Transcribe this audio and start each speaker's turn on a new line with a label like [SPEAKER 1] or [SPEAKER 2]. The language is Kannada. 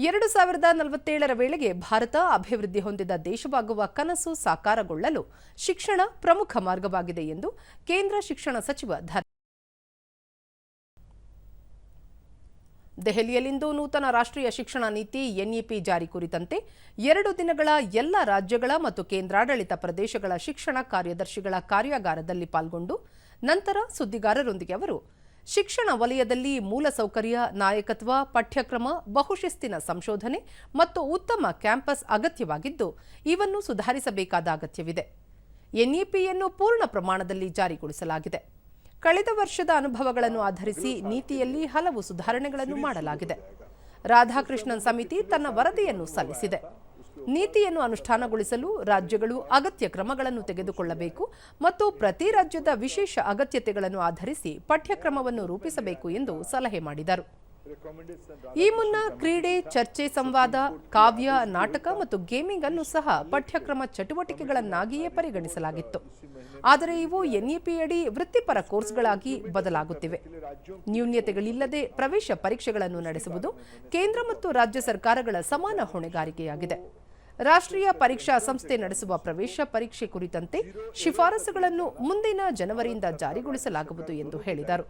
[SPEAKER 1] ಎರಡು ಸಾವಿರದ ನಲವತ್ತೇಳರ ವೇಳೆಗೆ ಭಾರತ ಅಭಿವೃದ್ಧಿ ಹೊಂದಿದ ದೇಶವಾಗುವ ಕನಸು ಸಾಕಾರಗೊಳ್ಳಲು ಶಿಕ್ಷಣ ಪ್ರಮುಖ ಮಾರ್ಗವಾಗಿದೆ ಎಂದು ಕೇಂದ್ರ ಶಿಕ್ಷಣ ಸಚಿವ ಧರ್ ದೆಹಲಿಯಲ್ಲಿಂದು ನೂತನ ರಾಷ್ಟ್ರೀಯ ಶಿಕ್ಷಣ ನೀತಿ ಎನ್ಇಪಿ ಜಾರಿ ಕುರಿತಂತೆ ಎರಡು ದಿನಗಳ ಎಲ್ಲ ರಾಜ್ಯಗಳ ಮತ್ತು ಕೇಂದ್ರಾಡಳಿತ ಪ್ರದೇಶಗಳ ಶಿಕ್ಷಣ ಕಾರ್ಯದರ್ಶಿಗಳ ಕಾರ್ಯಾಗಾರದಲ್ಲಿ ಪಾಲ್ಗೊಂಡು ನಂತರ ಸುದ್ದಿಗಾರರೊಂದಿಗೆ ಅವರು ಶಿಕ್ಷಣ ವಲಯದಲ್ಲಿ ಮೂಲಸೌಕರ್ಯ, ನಾಯಕತ್ವ, ಪಠ್ಯಕ್ರಮ, ಬಹುಶಿಸ್ತಿನ ಸಂಶೋಧನೆ ಮತ್ತು ಉತ್ತಮ ಕ್ಯಾಂಪಸ್ ಅಗತ್ಯವಾಗಿದ್ದು, ಇವನ್ನು ಸುಧಾರಿಸಬೇಕಾದ ಅಗತ್ಯವಿದೆ. ಎನ್ಇಪಿಯನ್ನು ಪೂರ್ಣ ಪ್ರಮಾಣದಲ್ಲಿ ಜಾರಿಗೊಳಿಸಲಾಗಿದೆ. ಕಳೆದ ವರ್ಷದ ಅನುಭವಗಳನ್ನು ಆಧರಿಸಿ ನೀತಿಯಲ್ಲಿ ಹಲವು ಸುಧಾರಣೆಗಳನ್ನು ಮಾಡಲಾಗಿದೆ. ರಾಧಾಕೃಷ್ಣನ್ ಸಮಿತಿ ತನ್ನ ವರದಿಯನ್ನು ಸಲ್ಲಿಸಿದೆ. ನೀತಿಯನ್ನು ಅನುಷ್ಠಾನಗೊಳಿಸಲು ರಾಜ್ಯಗಳು ಅಗತ್ಯ ಕ್ರಮಗಳನ್ನು ತೆಗೆದುಕೊಳ್ಳಬೇಕು ಮತ್ತು ಪ್ರತಿ ರಾಜ್ಯದ ವಿಶೇಷ ಅಗತ್ಯತೆಗಳನ್ನು ಆಧರಿಸಿ ಪಠ್ಯಕ್ರಮವನ್ನು ರೂಪಿಸಬೇಕು ಎಂದು ಸಲಹೆ ಮಾಡಿದರು. ಈ ಮುನ್ನ ಕ್ರೀಡೆ, ಚರ್ಚೆ, ಸಂವಾದ, ಕಾವ್ಯ, ನಾಟಕ ಮತ್ತು ಗೇಮಿಂಗ್ ಅನ್ನು ಸಹ ಪಠ್ಯಕ್ರಮ ಚಟುವಟಿಕೆಗಳನ್ನಾಗಿಯೇ ಪರಿಗಣಿಸಲಾಗಿತ್ತು. ಆದರೆ ಇವು ಎನ್ಇಪಿ ಅಡಿ ವೃತ್ತಿಪರ ಕೋರ್ಸ್ಗಳಾಗಿ ಬದಲಾಗುತ್ತಿವೆ. ನ್ಯೂನ್ಯತೆಗಳಿಲ್ಲದೆ ಪ್ರವೇಶ ಪರೀಕ್ಷೆಗಳನ್ನು ನಡೆಸುವುದು ಕೇಂದ್ರ ಮತ್ತು ರಾಜ್ಯ ಸರ್ಕಾರಗಳ ಸಮಾನ ಹೊಣೆಗಾರಿಕೆಯಾಗಿದೆ. ರಾಷ್ಟ್ರೀಯ ಪರೀಕ್ಷಾ ಸಂಸ್ಥೆ ನಡೆಸುವ ಪ್ರವೇಶ ಪರೀಕ್ಷೆ ಕುರಿತಂತೆ ಶಿಫಾರಸುಗಳನ್ನು ಮುಂದಿನ ಜನವರಿಯಿಂದ ಜಾರಿಗೊಳಿಸಲಾಗುವುದು ಎಂದು ಹೇಳಿದರು.